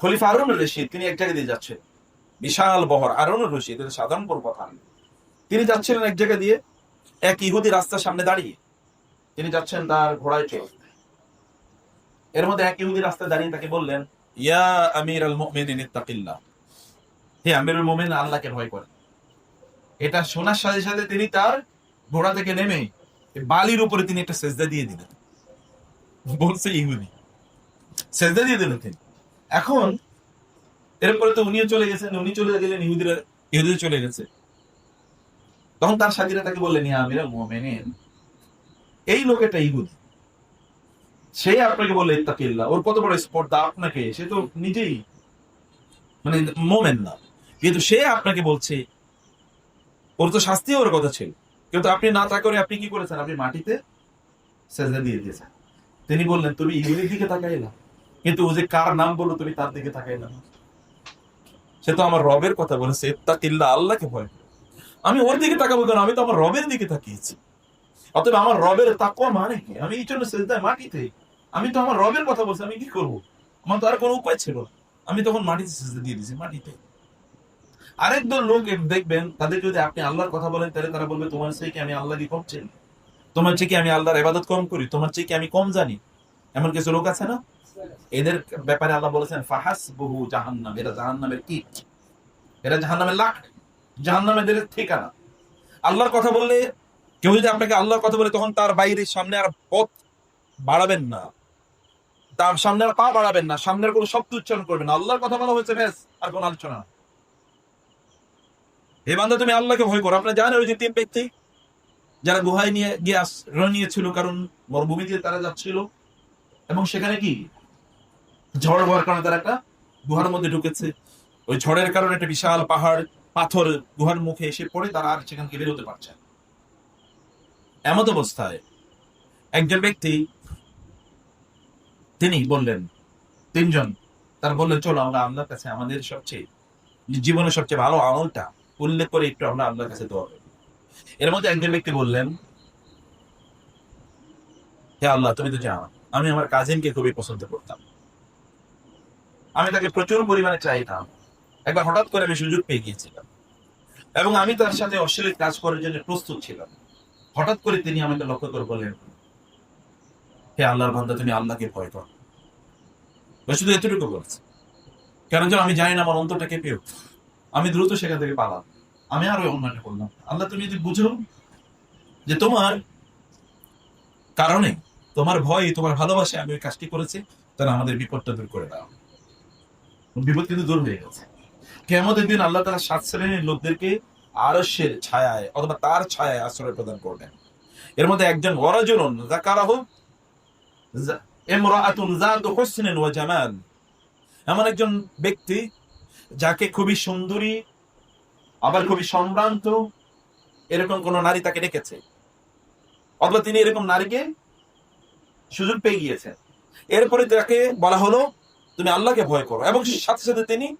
খলিফা আরুন রশিদ, তিনি এক জায়গা দিয়ে যাচ্ছেন। বিশাল বহর। আরুন রশিদ, এটা সাধারণ কোনো কথা তিনি যাচ্ছিলেন এক জায়গা দিয়ে, এক ইহুদি রাস্তার সামনে দাঁড়িয়ে। তিনি যাচ্ছেন তার ঘোড়ায় চড়ে। এর মধ্যে এক ইহুদি রাস্তায় দাঁড়িয়ে তাকে বললেন, ইয়া আমির আল মুমিনিন ইত্তাকিল্লাহ। হে আমিরুল মুমিন আল্লাহকে ভয় করেন এটা শোনার সাথে সাথে তিনি তার ঘোড়া থেকে নেমে বালির উপরে তিনি একটা সেজদা দিয়ে দিলেন। বলছে ইহুদি। সেজদা দিয়ে দিলেন তিনি। এখন এরপরে তো উনিও চলে গেছেন উনি চলে গেলেন ইহুদিরা ইহুদিরা চলে গেছে। তখন তার সাথীরা তাকে বললেন আমিরুল মুমিনিন। এই লোক ইহুদি। সে আপনাকে বললে ইত্তাকিল্লাহ। ওর কত বড় স্পর্ধা আপনাকে সে তো নিজেই মানে মোমেন না। কিন্তু সে আপনাকে বলছে ওর তো শাস্তি ওর কথা ছিল। কিন্তু আপনি না তা করে আপনি কি করেছেন? আপনি মাটিতে সেজদা দিয়ে দিয়েছেন। তিনি বললেন তুমি ইহুদির দিকে তাকাইলা? কিন্তু ও যে কার নাম বলল তুমি তার দিকে তাকাইলা না। সে তো আমার রবের কথা বলেছে ইত্তাকিল্লাহ আল্লাহকে ভয়। আমি ওর দিকে তাকাবো কেন? আমি তো আমার রবের দিকে তাকিয়েছি। অতএব আমার রবের তাকওয়া মানে কি? আমি এই জন্য সেজদায় মাটিতে, আমি তো আমার রবের কথা বলছি, আমি কি করব? আমার তো আর কোনো উপায় ছিল। আমি তখন মাটিতে সেজদা দিয়ে দিয়েছি, মাটিতে। আরেক দল লোক দেখবেন, তাদের যদি আপনি আল্লাহর কথা বলেন, তাহলে তারা বলবে, তোমার চেয়ে কি আমি আল্লাহ কম চিনি? তোমার চেয়ে কি আমি আল্লাহর ইবাদত কম করি? তোমার চেয়ে কি আমি কম জানি? এমন কিছু লোক আছে না? এদের ব্যাপারে আল্লাহ বলেছেন ফাহাস বহু জাহান্নাম এরা জাহান্নামের ইট। এরা জাহান্নামের লাখ জাহান্নাম এদের ঠিকানা। আল্লাহর কথা বললে, কেউ যদি আপনাকে আল্লাহর কথা বলে, তখন তার বাইরে সামনে আর পথ বাড়াবেন না। তার সামনে আর পা বাড়াবেন না। সামনের কোনো শব্দ উচ্চারণ করবেন আল্লাহর কথা বলা হয়েছে ব্যাস আর কোনো আলোচনা হে বান্দা, তুমি আল্লাহকে ভয় করো। আপনারা জানেন ওই যে তিন ব্যক্তি, যারা গুহায় নিয়ে গিয়ে আশ্রয় নিয়েছিল, কারণ মরুভূমি দিয়ে তারা যাচ্ছিল। এবং সেখানে কি? ঝড় হওয়ার কারণে তারা একটা গুহার মধ্যে ঢুকেছে। ওই ঝড়ের কারণে একটা বিশাল পাহাড়, পাথর গুহার মুখে এসে পড়ে তারা আর সেখান থেকে বেরোতে পারছে। এমত অবস্থায় একজন ব্যক্তি, তিনি বললেন, তিনজন। তার বললেন, চলো আমরা আল্লাহর কাছে আমাদের সবচেয়ে, জীবনের সবচেয়ে ভালো আমলটা উল্লেখ করে একটু আমরা আল্লাহর কাছে দোয়া করি। এর মধ্যে একজন ব্যক্তি বললেন, হে আল্লাহ, তুমি তো জানো, আমি আমার কাজিনকে খুবই পছন্দ করতাম। আমি তাকে প্রচুর পরিমাণে চাইতাম। একবার হঠাৎ করে আমি সুযোগ পেয়ে গিয়েছিলাম। এবং আমি তার সাথে অশ্লীল কাজ করার জন্য প্রস্তুত ছিলাম। হঠাৎ করে তিনি আমাকে লক্ষ্য করে বললেন, হে আল্লাহর বান্দা, তুমি আল্লাহকে ভয় কর শুধু এতটুকু বলছে। কেন যেন আমি জানি না আমার অন্তরটা কেঁপে উঠছে। আমি দ্রুত সেখান থেকে পালাম। আমি আরও অন্যটা করলাম। আল্লাহ, তুমি যদি বুঝো যে তোমার কারণে তোমার ভয়, তোমার ভালোবাসে আমি ওই কাজটি করেছি, তাহলে আমাদের বিপদটা দূর করে দাও। বিপদ কিন্তু দূর হয়ে গেছে। কেমতের দিন আল্লাহ তারা সাত শ্রেণির লোকদেরকে আরশের ছায়ায় অথবা তার ছায়ায় আশ্রয় প্রদান করবেন। এর মধ্যে একজন ওয়ারাজুলুন যাকারাহু জা- ইমরাআতুন যাতু হুসনিন ওয়া জামাল। এমন একজন ব্যক্তি যাকে খুবই সুন্দরী, আবার খুবই সম্ভ্রান্ত, এরকম কোন নারী তাকে ডেকেছে অথবা তিনি এরকম নারীকে সুযোগ পেয়ে গিয়েছেন। এরপরে তাকে বলা হলো তুমি আল্লাহকে ভয় করো। এবং সাথে সাথে তিনি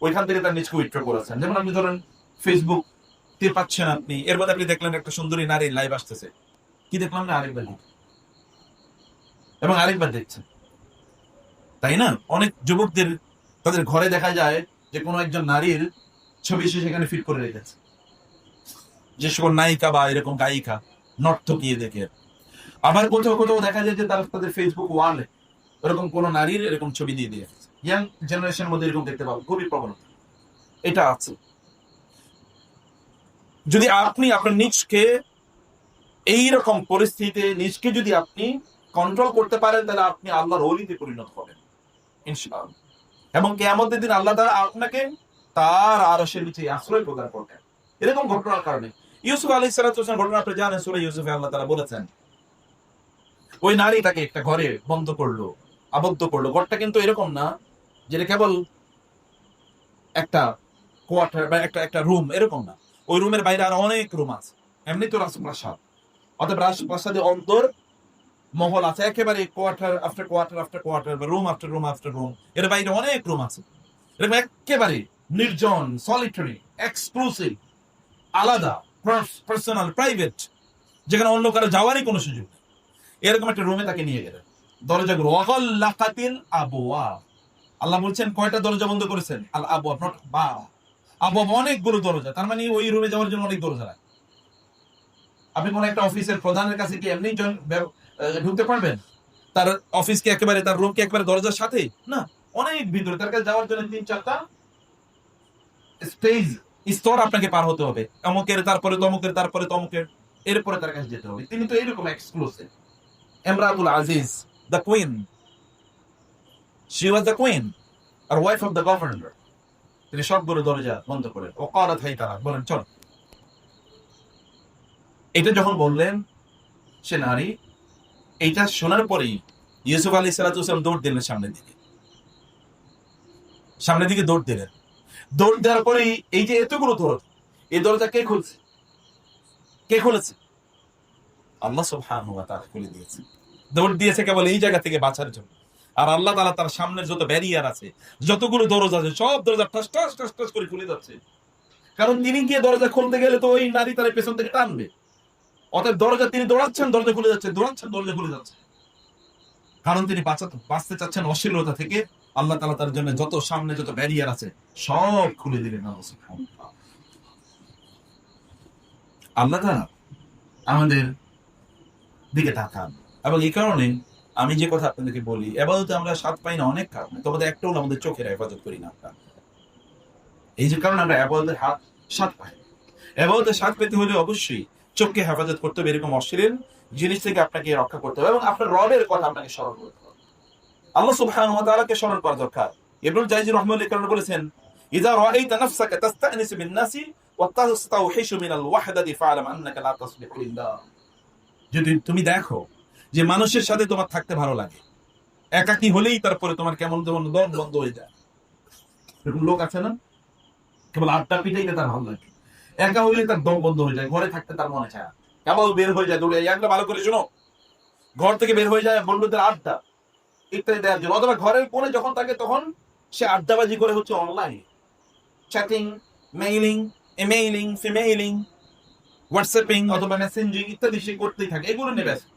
ওইখান থেকে তার নিজকে উইথড্র করেছেন। যেমন আপনি ধরেন ফেসবুক তীর পাচ্ছেন আপনি। এর মধ্যে আপনি দেখলেন একটা সুন্দরী নারী লাইভ আসতেছে। কি দেখলাম না? আরেকবার এবং আরেকবার দেখছেন। তাই না? অনেক যুবকদের তাদের ঘরে দেখা যায় যে কোনো একজন নারীর ছবি সে সেখানে ফিট করে রেখেছে। যে সকল নায়িকা বা এরকম গায়িকা নর্তকী দেখে আবার কোথাও কোথাও দেখা যায় যে তারা তাদের ফেসবুক ওয়ালে এরকম কোন নারীর এরকম ছবি দিয়ে দিয়ে ইয়াং জেনারেশনের মধ্যে এরকম দেখতে পাবো, খুবই প্রবণতা এটা আছে। যদি আপনি আপনার নিজকে এইরকম পরিস্থিতিতে, নিজকে যদি আপনি কন্ট্রোল করতে পারেন, তাহলে আপনি আল্লাহর অলিতে পরিণত হবেন, ইনশাআল্লাহ। এবং কেয়ামতের দিন আল্লাহ তারা আপনাকে তার আরশের নিচে আশ্রয় প্রদান করবেন। এরকম ঘটনার কারণে। ইউসুফ আলী সালাম ঘটনা আপনি জানেন, সুরে ইউসুফে আল্লাহ তারা বলেছেন, ওই নারী তাকে একটা ঘরে বন্ধ করল। আবদ্ধ করল। ঘরটা কিন্তু এরকম না, যেটা কেবল একটা কোয়ার্টার বা একটা একটা রুম এরকম না। ওই রুমের বাইরে আরও অনেক রুম আছে। এমনি তো রাজপ্রাসাদ। অর্থাৎ রাজপ্রাসাদে অন্তর, মহল আছে। একেবারে quarter after quarter after quarter বা room after room after room এর বাইরে অনেক রুম আছে। এরকম একেবারে নির্জন সলিটারি এক্সক্লুসিভ আলাদা পার্সোনাল প্রাইভেট যেখানে অন্য কারও যাওয়ারই কোনো সুযোগ নেই। এরকম একটা রুমে তাকে নিয়ে গেলেন। দরজা অগল্লাকাতিল আবোয়া আল্লাহ বলছেন, কয়টা দরজা বন্ধ করেছেন? আল্লাহ আবু আপনার বা। আবু অনেকগুলো দরজা, তার মানে ওই রুমে যাওয়ার জন্য অনেক দরজা লাগে আপনি কোন একটা অফিসের প্রধানের কাছে কি এমনি ঢুকতে পারবেন? তার অফিস কি একেবারে, তার রুম কি একেবারে দরজার সাথে? না, অনেক ভিতরে। তার কাছে যাওয়ার জন্য তিন, চারটা স্টেজ স্তর আপনাকে পার হতে হবে। অমুকের, তারপরে তমুকের তারপরে তমুকের, এরপরে তার কাছে যেতে হবে। তিনি তো এরকম exclusive Imratul Aziz. The queen she was the queen R wife of the governor তিনি সবগুলো দরজা বন্ধ করে ও করা থাই তারা, বলেন, চল। এটা যখন বললেন, সে নারী, এইটা শোনার পরেই ইউসুফ আলী সালাতাম দৌড় দিলেন সামনের দিকে। সামনের দিকে দৌড় দিলেন। দৌড় দেওয়ার পরেই এই যে এতগুলো দরজা, এই দরজা কে খুলছে? কে খুলেছে? আল্লাহ সুবহানাহু ওয়া তাআলা খুলে দিয়েছে দৌড় দিয়েছে কেবল এই জায়গা থেকে বাঁচার জন্য। আর আল্লাহ তাআলা তার সামনের যত ব্যারিয়ার আছে, যতগুলো দরজা আছে, সব দরজা ঠাস ঠাস ঠাস ঠাস করে খুলে যাচ্ছে। কারণ তিনি গিয়ে দরজা খুলতে গেলে তো ওই নারী তার পেছন থেকে টানবে। অতএব দরজা তিনি দৌড়াচ্ছেন, দরজা খুলে যাচ্ছে, দৌড়াচ্ছেন, দরজা খুলে যাচ্ছে। কারণ তিনি বাঁচাতে বাঁচতে চাচ্ছেন অশ্লীলতা থেকে। আল্লাহ তালা তার জন্য যত সামনে যত ব্যারিয়ার আছে, সব খুলে দিলেন আল্লাহ। আল্লাহ আমাদের দিকে তাকান। এবং এই কারণে আমি যে কথা আপনাদেরকে বলি এবাদতে আমরা স্বাদ পাই না অনেক কারণে, তবে হলো আমাদের চোখের হেফাজত করি না আমরা। এই যে কারণে আমরা এবাদতের হাত স্বাদ পাই এবাদতের স্বাদ পেতে হলে অবশ্যই চোখকে হেফাজত করতে হবে, এরকম অশ্লীল জিনিস থেকে আপনাকে রক্ষা করতে হবে এবং আপনার রবের কথা আপনাকে স্মরণ করতে হবে। আল্লাহ সুবহানাহু ওয়া তাআলাকে স্মরণ করা দরকার। ইবনুল জাইজি রাহমাতুল্লাহ কারণে বলেছেন, ইযা রাআইতা নাফসাকা তাস্তানিসু বিন নাসি ওয়া তাস্তাউহিশু মিনাল ওয়াহদাতি ফা'লাম আন্নাকা লা তাসলিহু যদি তুমি দেখো যে মানুষের সাথে তোমার থাকতে ভালো লাগে। একাকী হলেই তারপরে তোমার কেমন যেমন দম বন্ধ হয়ে যায়। এরকম লোক আছে না? কেবল আড্ডা পিটাইতে তার ভালো লাগে। একা হইলে তার দম বন্ধ হয়ে যায়, ঘরে থাকতে তার মনে চায়। কেবল বের হয়ে যায় দৌড়ে একটা ভালো করে শোনো। ঘর থেকে বের হয়ে যায় বন্ধুদের আড্ডা, ইত্যাদি দেওয়ার জন্য। অথবা ঘরের কোণে যখন থাকে তখন সে আড্ডাবাজি করে হচ্ছে online chatting mailing emailing femailing WhatsApping অথবা মেসেঞ্জিং ইত্যাদি সে করতেই থাকে। এগুলো নিয়ে ব্যস্ত।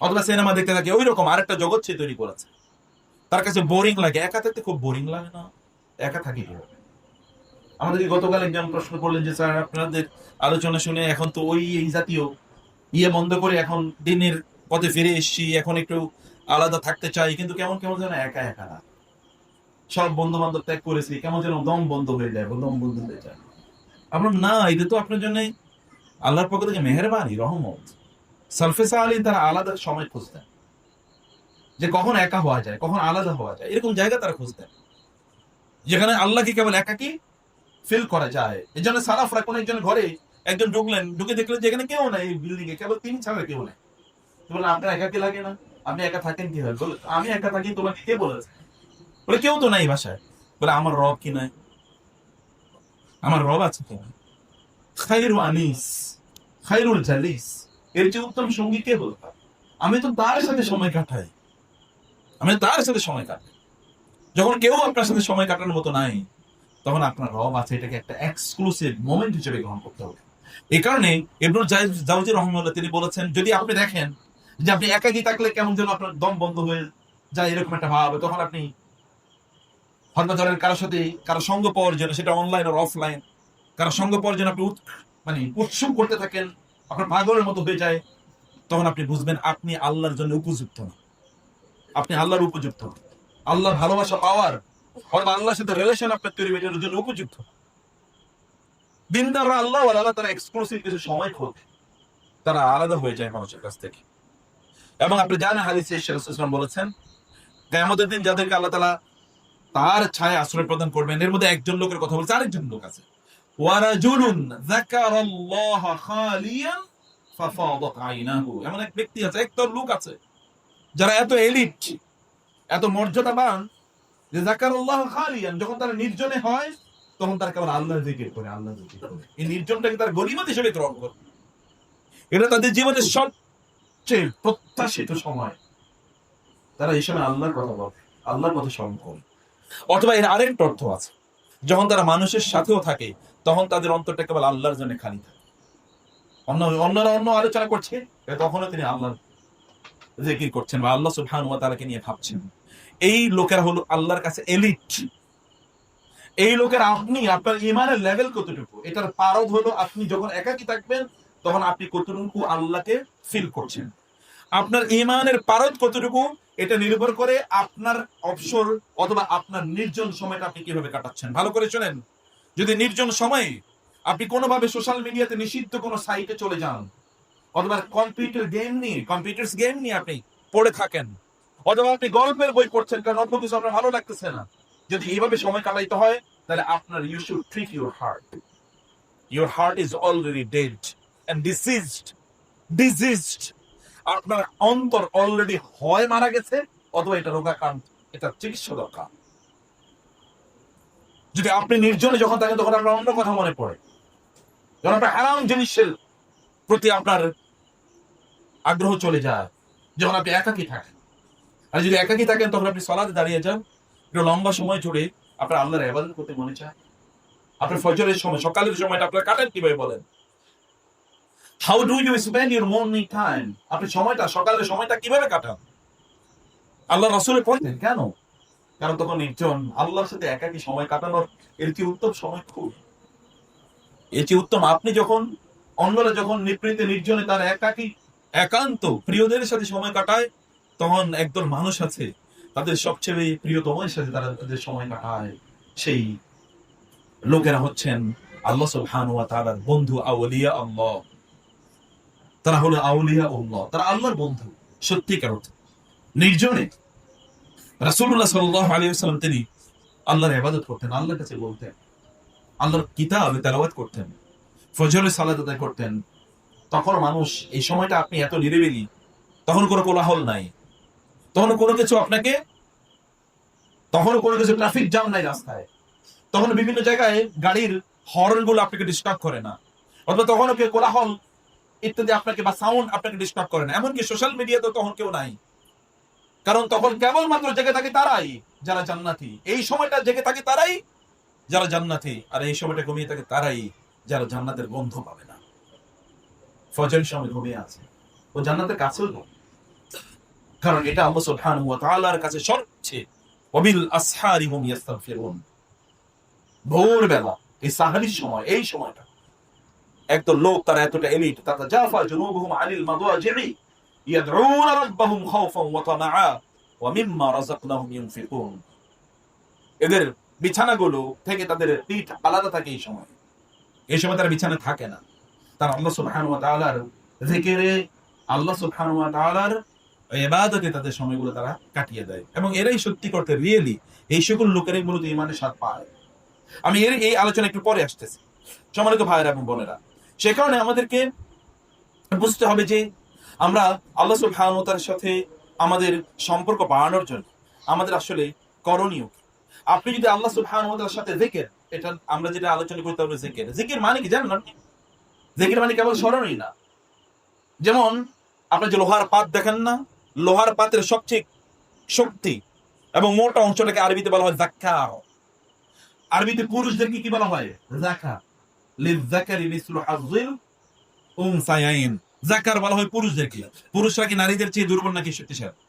অথবা সিনেমা দেখতে থাকে ওই রকম আরেকটা জগৎ সে তৈরি করেছে। তার কাছে বোরিং লাগে। একা থাকতে খুব বোরিং লাগে না? একা থাকি আমাদেরকে গতকাল একজন প্রশ্ন করলেন যে, স্যার, আপনাদের আলোচনা শুনে এখন তো ওই এই জাতীয় ইয়ে বন্ধ করে এখন দিনের পথে ফিরে এসেছি, এখন একটু আলাদা থাকতে চাই। কিন্তু কেমন কেমন যেন একা একা লাগে। সব বন্ধু বান্ধব ত্যাগ করেছি, কেমন যেন দম বন্ধ হয়ে যায়, দম বন্ধ হয়ে যায়। আমরা, না, এটা তো আপনার জন্য আল্লাহর পক্ষ থেকে মেহরবানি, রহমত। সালফেসা আলী তারা আলাদা সময় খুঁজতেন। যে কখন একা হওয়া যায়, কখন আলাদা হওয়া যায়, এরকম জায়গা তারা খুঁজতেন। যেখানে আল্লাহকে কেবল একাকি ফিল করা যায়। এই জন্য সারাফরা কোন একজন ঘরে একজন ঢুকলেন, ঢুকে দেখলেন যে এখানে কেউ নাই এই বিল্ডিং এ, কেবল তিনি ছাড়া কেউ নাই। বললেন, আপনার একাকি লাগে না? আপনি একা থাকেন কি হয় বলে আমি একা থাকি, তোমাকে কে বলেছে? বলে, কেউ তো নাই বাসায়। বলে, আমার রব কি নাই? আমার রব আছে তো খাইরু আনিস, খাইরুল জালিস। এর যে উত্তম সঙ্গী কে বলতে আমি তো তার সাথে সময় কাটাই। আমি তার সাথে সময় কাটাই। যখন কেউ আপনার সাথে সময় কাটানোর মতো নাই, তখন আপনার রব আছে, এটাকে একটা এক্সক্লুসিভ মোমেন্ট হিসেবে গ্রহণ করতে হবে। এই কারণে ইবনুল জাউজি রহমাল্লাহ তিনি বলেছেন, যদি আপনি দেখেন যে আপনি একাকী থাকলে কেমন যেন আপনার দম বন্ধ হয়ে যায় এরকম একটা ভাব, তখন আপনি ধরেন কারোর সাথে কারও সঙ্গ পাওয়ার জন্য, সেটা অনলাইন আর অফলাইন কারও সঙ্গ পাওয়ার জন্য আপনি মানে উৎসুক করতে থাকেন আপনার পাগলের মতো হয়ে যায়, তখন আপনি বুঝবেন আপনি আল্লাহর জন্য উপযুক্ত না। আপনি আল্লাহর উপযুক্ত। আল্লাহর ভালোবাসা পাওয়ার অথবা আল্লাহর সাথে রিলেশন আপনার তৈরি হয়ে জন্য উপযুক্ত। দিনদাররা আল্লাহ আল্লাহ তারা এক্সক্লুসিভ কিছু সময় খোঁজে। তারা আলাদা হয়ে যায় মানুষের কাছ থেকে। এবং আপনি জানেন হাদিসে ইসলাম বলেছেন, কেয়ামতের দিন যাদেরকে আল্লাহ তালা তার ছায় আশ্রয় প্রদান করবেন, এর মধ্যে একজন লোকের কথা বলছে, আরেকজন লোক আছে। এমন এক ব্যক্তি আছে একদল লোক আছে, যারা এত এলিট এত মর্যাদাবান যে যাকারাল্লাহ খালিয়ান যখন তারা নির্জনে হয়, তখন তারা কেবল আল্লাহ জিকির করে আল্লাহ জিকির করে। এই নির্জনটাকে তার গরিমত হিসেবে গ্রহণ করে। এটা তাদের জীবনের সবচেয়ে প্রত্যাশিত সময়। তারা এই সময় আল্লাহর কথা বলে, আল্লাহর কথা স্মরণ করে অথবা এর আরেকটা অর্থ আছে। যখন তারা মানুষের সাথেও থাকে, তখন তাদের অন্তরটা কেবল আল্লাহর জন্য খালি থাকে। অন্য, অন্যরা অন্য আলোচনা করছে তখনও তিনি আল্লাহ জিকির করছেন বা আল্লাহ সুবহান ওয়া তাআলাকে নিয়ে ভাবছেন। এই লোকেরা হলো আল্লাহর কাছে এলিট। এই লোকের, আপনি, আপনার ইমানের লেভেল কতটুকু? এটার পারদ হলো আপনি যখন একাকি থাকবেন, তখন আপনি কতটুকু আল্লাহকে ফিল করছেন? আপনার ইমানের পারদ কতটুকু? এটা নির্ভর করে আপনার অবসর অথবা আপনার নির্জন সময়টা আপনি কীভাবে কাটাচ্ছেন। ভালো করে শোনেন। যদি নির্জন সময়ে আপনি কোনোভাবে সোশ্যাল মিডিয়াতে নিষিদ্ধ কোনো সাইটে চলে যান, অথবা কম্পিউটার গেম নিয়ে কম্পিউটার গেম নিয়ে আপনি পড়ে থাকেন, অথবা আপনি গল্পের বই পড়ছেন, কারণ অন্য কিছু আপনার ভালো লাগতেছে না। যদি এইভাবে সময় কাটাইতে হয়, তাহলে আপনার you should treat your heart your heart is already dead and diseased diseased আপনার অন্তর অলরেডি হয় মারা গেছে, অথবা এটা রোগাক্রান্ত, এটা চিকিৎসা দরকার। যদি আপনি নির্জনে যখন থাকেন, তখন আপনার অন্য কথা মনে পড়ে। যখন আপনার হারাম জিনিসের প্রতি আপনার আগ্রহ চলে যায়, যখন আপনি একাকি থাকেন। আর যদি একাকি থাকেন, তখন আপনি সলাতে দাঁড়িয়ে যান। একটু লম্বা সময় জুড়ে আপনার আল্লাহর আবাদত করতে মনে চায়। আপনার ফজরের সময়, সকালের সময়টা আপনার কাটেন কীভাবে বলেন? How do you spend your morning time আপনি সময়টা সকালের সময়টা কীভাবে কাটান? আল্লাহ রসুলের পড়তেন কেন? কারণ তখন নির্জন আল্লাহর সাথে একাকি সময় কাটানোর, এর কি উত্তম সময় খুব। এর চেয়ে উত্তম আপনি যখন, অন্যরা যখন নিপৃতে নির্জনে তার একাকি, একান্ত প্রিয়দের সাথে সময় কাটায়, তখন একদল মানুষ আছে, তাদের সবচেয়ে প্রিয়তমের সাথে তারা তাদের সময় কাটায়। সেই লোকেরা হচ্ছেন আল্লাহ সুবহানাহু ওয়া তাআলার বন্ধু, আউলিয়া আল্লাহ। তারা হলো আউলিয়া আল্লাহ তারা আল্লাহর বন্ধু, সত্যিকার অর্থে। নির্জনে আলাইহি ওয়াসাল্লাম তিনি আল্লাহর ইবাদত করতেন, আল্লাহর কাছে বলতেন, আল্লাহর কিতাব তেলাওয়াত করতেন ফজরের সালাত আদায় করতেন। তখন মানুষ, এই সময়টা আপনি এত নিরিবিলি, তখন কোনো কোলাহল নাই। তখন কোনো কিছু আপনাকে, তখন কোনো কিছু ট্রাফিক জ্যাম নাই রাস্তায়। তখন বিভিন্ন জায়গায় গাড়ির হর্নগুলো আপনাকে ডিস্টার্ব করে না। অথবা তখন কোলাহল ইত্যাদি আপনাকে বা সাউন্ড আপনাকে ডিস্টার্ব করে না। এমনকি সোশ্যাল মিডিয়াতে তখন কেউ নাই। কারণ তখন কেবলমাত্র জেগে থাকে তারাই যারা জান্নাতি। এই সময়টা জেগে থাকে তারাই যারা জান্নাতি। আর এই সময়টা ঘুমিয়ে থাকে তারাই যারা জান্নাতের গন্ধ পাবে না। ফজরের সময় ঘুমিয়ে আছে। ও জান্নাতের কাছেও না কারণ এটা আল্লাহ সুবহানাহু ওয়া তাআলার কাছে সবচেয়ে ওয়াবিল আসহারি হুম ইস্তাগফিরুন ভোরবেলা, এই সাহারির সময়, এই সময়টা। একদল লোক তারা এতটা এলিট তারা জাফা জুনুবুহুম আনিল মাদাজি'i ইয়াদউন রাব্বাহুম খাওফান ওয়া তামাআ। ওয়া মিম্মা রাযাকনাহুম ইউনফিকুন এদের বিছানাগুলো থেকে তাদের পিঠ আলাদা থাকে এই সময়। এই সময় তারা বিছানা থাকে না। তারা আল্লাহ সুবহানাহু ওয়া তাআলার জিকিরে, আল্লাহ সুবহানাহু ওয়া তাআলার ইবাদতে তাদের সময়গুলো তারা কাটিয়ে দেয়। এবং এরাই সত্যি করতে রিয়েলি এই সকল লোকেরাই মূলত ইমানের স্বাদ পায়। আমি এর এই আলোচনা একটু পরে আসতেছি। সম্মানিত ভাইয়েরা এবং বোনেরা সে কারণে আমাদেরকে বুঝতে হবে যে আমরা আল্লাহ ওয়া সাথে আমাদের সম্পর্ক বাড়ানোর জন্য আমাদের আসলে করণীয় আপনি যদি আল্লাহ তাআলার সাথে জিকির, এটা আমরা যেটা আলোচনা করতে হবে জিকির। জিকির মানে কি জানেন আপনি? জিকির মানে কেবল স্মরণই না। যেমন আপনি যে লোহার পাত দেখেন না, লোহার পাতের সবচেয়ে শক্তি এবং মোটা অংশটাকে আরবিতে বলা হয় জাক্কা আরবিতে পুরুষদেরকে কি বলা হয়? জাকা লিজাকারি মিসলু হাযিল উনসায়াইন। জাকার বলা হয় পুরুষদেরকে পুরুষরা কি নারীদের চেয়ে দুর্বল নাকি শক্তিশালী?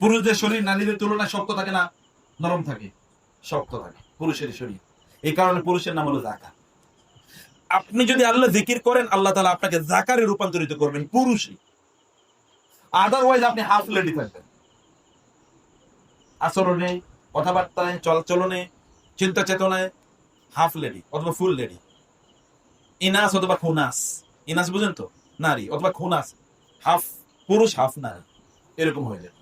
পুরুষদের শরীর নারীদের তুলনায় শক্ত থাকে না নরম থাকে? শক্ত থাকে, পুরুষের শরীর। এই কারণে পুরুষের নাম হলো জাকা আপনি যদি আল্লাহ জিকির করেন, আল্লাহ তালা আপনাকে জাকারে রূপান্তরিত করবেন পুরুষই। আদারওয়াইজ আপনি হাফ লেডি থাকবেন। আচরণে কথাবার্তায় চলচলনে চিন্তা চেতনায় হাফ লেডি অথবা ফুল লেডি ইনাস অথবা খুনাস। ইনাস বুঝেন তো? নারী অথবা খুনাস। হাফ পুরুষ, হাফ নারী। এরকম হয়ে যাবে